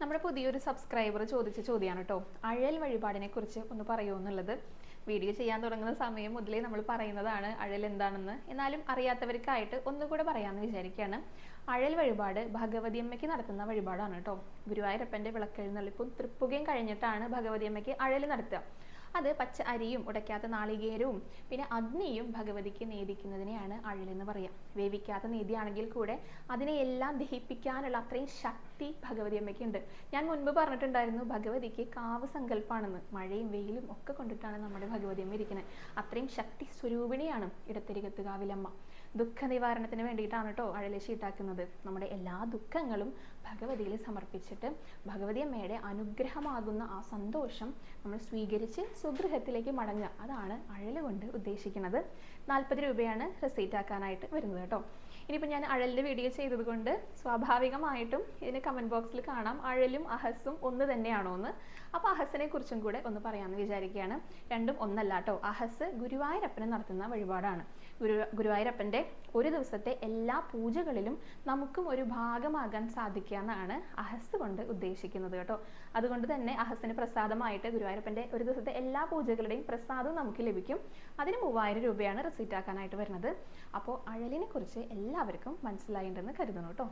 നമ്മുടെ പുതിയൊരു സബ്സ്ക്രൈബർ ചോദിച്ച ചോദ്യമാണ് കേട്ടോ അഴൽ വഴിപാടിനെ കുറിച്ച് ഒന്ന് പറയൂ എന്നുള്ളത്. വീഡിയോ ചെയ്യാൻ തുടങ്ങുന്ന സമയം മുതലേ നമ്മൾ പറയുന്നതാണ് അഴൽ എന്താണെന്ന്. എന്നാലും അറിയാത്തവർക്കായിട്ട് ഒന്നുകൂടെ പറയാമെന്ന് വിചാരിക്കുകയാണ് അഴൽ വഴിപാട് ഭഗവതി അമ്മയ്ക്ക് നടത്തുന്ന വഴിപാടാണ് കേട്ടോ ഗുരുവായൂരപ്പന്റെ വിളക്കെഴുന്നള്ളിപ്പും തൃപ്പുകയും കഴിഞ്ഞിട്ടാണ് ഭഗവതി അമ്മയ്ക്ക് അഴൽ നടത്തുക. അത് പച്ച അരിയും ഉടയ്ക്കാത്ത നാളികേരവും പിന്നെ അഗ്നിയും ഭഗവതിക്ക് നേദിക്കുന്നതിനെയാണ് അഴലെന്ന് പറയാം. വേവിക്കാത്ത നീതിയാണെങ്കിൽ കൂടെ അതിനെ എല്ലാം ദഹിപ്പിക്കാനുള്ള അത്രയും ശക്തി ഭഗവതി അമ്മയ്ക്കുണ്ട്. ഞാൻ മുൻപ് പറഞ്ഞിട്ടുണ്ടായിരുന്നു ഭഗവതിക്ക് കാവ് സങ്കല്പമാണെന്ന് മഴയും വെയിലും ഒക്കെ കൊണ്ടിട്ടാണ് നമ്മുടെ ഭഗവതി അമ്മ ഇരിക്കുന്നത്. അത്രയും ശക്തി സ്വരൂപിണിയാണ് ഇടത്തിരികത്ത് കാവിലമ്മ. ദുഃഖ നിവാരണത്തിന് വേണ്ടിയിട്ടാണ് കേട്ടോ അഴലേശി ഇട്ടാക്കുന്നത് നമ്മുടെ എല്ലാ ദുഃഖങ്ങളും ഭഗവതിയിൽ സമർപ്പിച്ചിട്ട് ഭഗവതി അമ്മയുടെ അനുഗ്രഹമാകുന്ന ആ സന്തോഷം നമ്മൾ സ്വീകരിച്ച് സ്വഗൃഹത്തിലേക്ക് മടങ്ങുക. അതാണ് അഴൽ കൊണ്ട് ഉദ്ദേശിക്കുന്നത്. നാൽപ്പത് രൂപയാണ് റെസീറ്റ് ആക്കാനായിട്ട് വരുന്നത് കേട്ടോ. ഇനിയിപ്പോൾ ഞാൻ അഴലിന്റെ വീഡിയോ ചെയ്തതുകൊണ്ട് സ്വാഭാവികമായിട്ടും ഇതിന് കമന്റ് ബോക്സിൽ കാണാം. അഴലും അഹസും ഒന്ന് തന്നെയാണോ എന്ന്. അപ്പോൾ അഹസിനെ കുറിച്ചും കൂടെ ഒന്ന് പറയാമെന്ന് വിചാരിക്കുകയാണ്. രണ്ടും ഒന്നല്ല കേട്ടോ. അഹസ് ഗുരുവായൂരപ്പന് നടത്തുന്ന വഴിപാടാണ്. ഗുരു ഗുരുവായൂരപ്പന്റെ ഒരു ദിവസത്തെ എല്ലാ പൂജകളിലും നമുക്കും ഒരു ഭാഗമാകാൻ സാധിക്കുക എന്നാണ് അഹസ് കൊണ്ട് ഉദ്ദേശിക്കുന്നത് കേട്ടോ. അതുകൊണ്ട് തന്നെ അഹസിന് പ്രസാദമായിട്ട് ഗുരുവായൂരപ്പന്റെ ഒരു ദിവസത്തെ എല്ലാ പൂജകളുടെയും പ്രസാദവും നമുക്ക് ലഭിക്കും. അതിന് മൂവായിരം രൂപയാണ് റിസീറ്റ് ആക്കാനായിട്ട് വരുന്നത്. അപ്പോൾ അഴലിനെ കുറിച്ച് എല്ലാവർക്കും മനസ്സിലായിട്ടുണ്ടെന്ന് കരുതുന്നു കേട്ടോ.